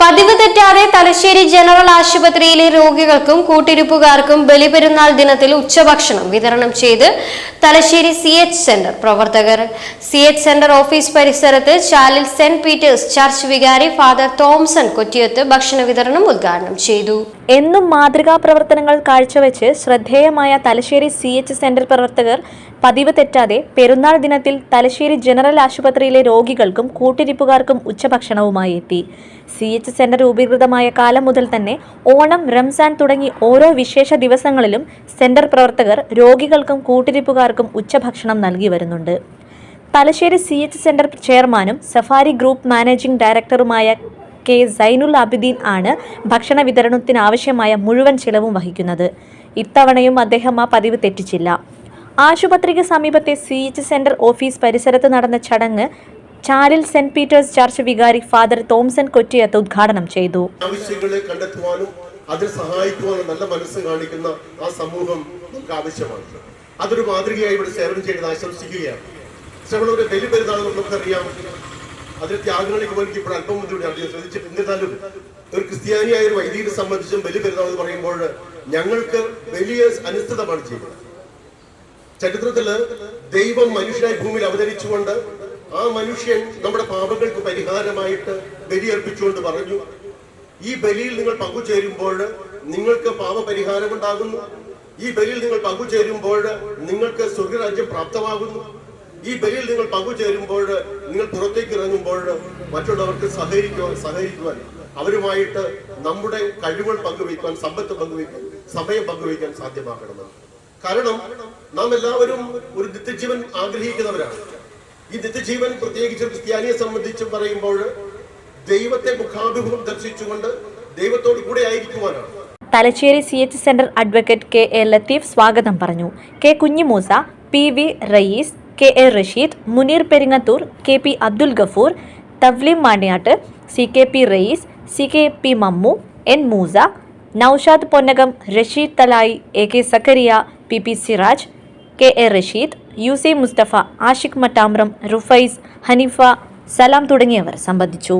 പതിവ് തെറ്റാതെ തലശ്ശേരി ജനറൽ ആശുപത്രിയിലെ രോഗികൾക്കും കൂട്ടിരിപ്പുകാർക്കും ബലിപെരുന്നാൾ ദിനത്തിൽ ഉച്ചഭക്ഷണം വിതരണം ചെയ്ത് തലശ്ശേരി സി എച്ച് സെന്റർ പ്രവർത്തകർ. സി എച്ച് സെന്റർ ഓഫീസ് പരിസരത്ത് ചാലിൽ സെന്റ് പീറ്റേഴ്സ് ചർച്ച് വികാരി ഫാദർ തോംസൺ കൊറ്റിയത്ത് ഭക്ഷണ വിതരണം ഉദ്ഘാടനം ചെയ്തു. എന്നും മാതൃകാ പ്രവർത്തനങ്ങൾ കാഴ്ചവെച്ച് ശ്രദ്ധേയമായ തലശ്ശേരി സി എച്ച് സെന്റർ പ്രവർത്തകർ പതിവ് തെറ്റാതെ പെരുന്നാൾ ദിനത്തിൽ തലശ്ശേരി ജനറൽ ആശുപത്രിയിലെ രോഗികൾക്കും കൂട്ടിരിപ്പുകാർക്കും ഉച്ചഭക്ഷണവുമായി എത്തി. സി എച്ച് സെന്റർ രൂപീകൃതമായ കാലം മുതൽ തന്നെ ഓണം റംസാൻ തുടങ്ങി ഓരോ വിശേഷ ദിവസങ്ങളിലും സെന്റർ പ്രവർത്തകർ രോഗികൾക്കും കൂട്ടിരിപ്പുകാർക്കും ഉച്ചഭക്ഷണം നൽകി വരുന്നുണ്ട്. തലശ്ശേരി സി എച്ച് സെന്റർ ചെയർമാനും സഫാരി ഗ്രൂപ്പ് മാനേജിംഗ് ഡയറക്ടറുമായ കെ സൈനുൽ അബിദീൻ ആണ് ഭക്ഷണ വിതരണത്തിനാവശ്യമായ മുഴുവൻ ചിലവും വഹിക്കുന്നത്. ഇത്തവണയും അദ്ദേഹം ആ പതിവ് തെറ്റിച്ചില്ല. ആശുപത്രിക്ക് സമീപത്തെ സി എച്ച് സെന്റർ ഓഫീസ് പരിസരത്ത് നടന്ന ചടങ്ങ് ചാലിൽ സെന്റ് പീറ്റേഴ്സ് ചർച്ച് വികാരി ഫാദർ തോംസൺ കൊറ്റിയത്ത് ഉദ്ഘാടനം ചെയ്തു. ആവശ്യങ്ങളെ കണ്ടെത്തുവാനും അതിൽ സഹായിക്കുവാനും നല്ല മനസ്സ് കാണിക്കുന്ന ആ സമൂഹം നമുക്ക് ആവശ്യമാണ്. അതൊരു മാതൃകയായി ഇവിടെ സേവനം ചെയ്ത് ആശംസിക്കുകയാണ്. ശ്രവണയുടെ ബലി പെരുന്നാൾ നമുക്കറിയാം. അതിൽ ത്യാഗങ്ങളിലേക്ക് പോലും ഇപ്പോൾ അല്പം ബുദ്ധിമുട്ടാണ് ശ്രദ്ധിച്ചിട്ട് എന്നിരുന്നാലും ഒരു ക്രിസ്ത്യാനിയായ ഒരു വൈദികരെ സംബന്ധിച്ചും ബലി പെരുന്നാൾ എന്ന് പറയുമ്പോൾ ഞങ്ങൾക്ക് വലിയ അനുസ്ഥിതമാണ് ചെയ്യുന്നത്. ചരിത്രത്തിൽ ദൈവം മനുഷ്യനായി ഭൂമിയിൽ അവതരിച്ചുകൊണ്ട് ആ മനുഷ്യൻ നമ്മുടെ പാപങ്ങൾക്ക് പരിഹാരമായിട്ട് ബലിയർപ്പിച്ചുകൊണ്ട് പറഞ്ഞു. ഈ ബലിയിൽ നിങ്ങൾ പങ്കുചേരുമ്പോൾ നിങ്ങൾക്ക് പാപപരിഹാരം ഉണ്ടാകുന്നു. ഈ ബലിയിൽ നിങ്ങൾ പങ്കുചേരുമ്പോൾ നിങ്ങൾക്ക് സ്വർഗരാജ്യം പ്രാപ്തമാകുന്നു. ഈ ബലിയിൽ നിങ്ങൾ പങ്കുചേരുമ്പോൾ നിങ്ങൾ പുറത്തേക്ക് ഇറങ്ങുമ്പോൾ മറ്റുള്ളവർക്ക് സഹകരിക്കുവാൻ സഹകരിക്കുവാൻ അവരുമായിട്ട് നമ്മുടെ കഴിവുകൾ പങ്കുവയ്ക്കാൻ സമ്പത്ത് പങ്കുവയ്ക്കാൻ സമയം പങ്കുവയ്ക്കാൻ സാധ്യമാക്കണമെന്ന് കാരണം നാം എല്ലാവരും ഒരു നിത്യജീവൻ ആഗ്രഹിക്കുന്നവരാണ്. ഈ നിത്യജീവൻ പ്രത്യേകിച്ച് ക്രിസ്ത്യാനിയെ സംബന്ധിച്ച് പറയുമ്പോൾ ദൈവത്തെ മുഖാഭിമുഖം ദർശിച്ചുകൊണ്ട് ദൈവത്തോട് കൂടെ ആയിരിക്കുവാനാണ്. Thalassery C H Centre advocate K A Latheef സ്വാഗതം പറഞ്ഞു. K Kunhimoosa P V Rayees K A Rasheed Muneer Peringathur K P Abdul Gafoor Thavleem Maniyat C K P Rayees C K P Mammu N Moosa Noushad Ponnakam Rasheed Thalayi A K Zakariya P P Siraj K A Rasheed U C Musthafa Ashiq Mattambram Rufais Haneefa Salam തുടങ്ങിയവർ സംബന്ധിച്ചു.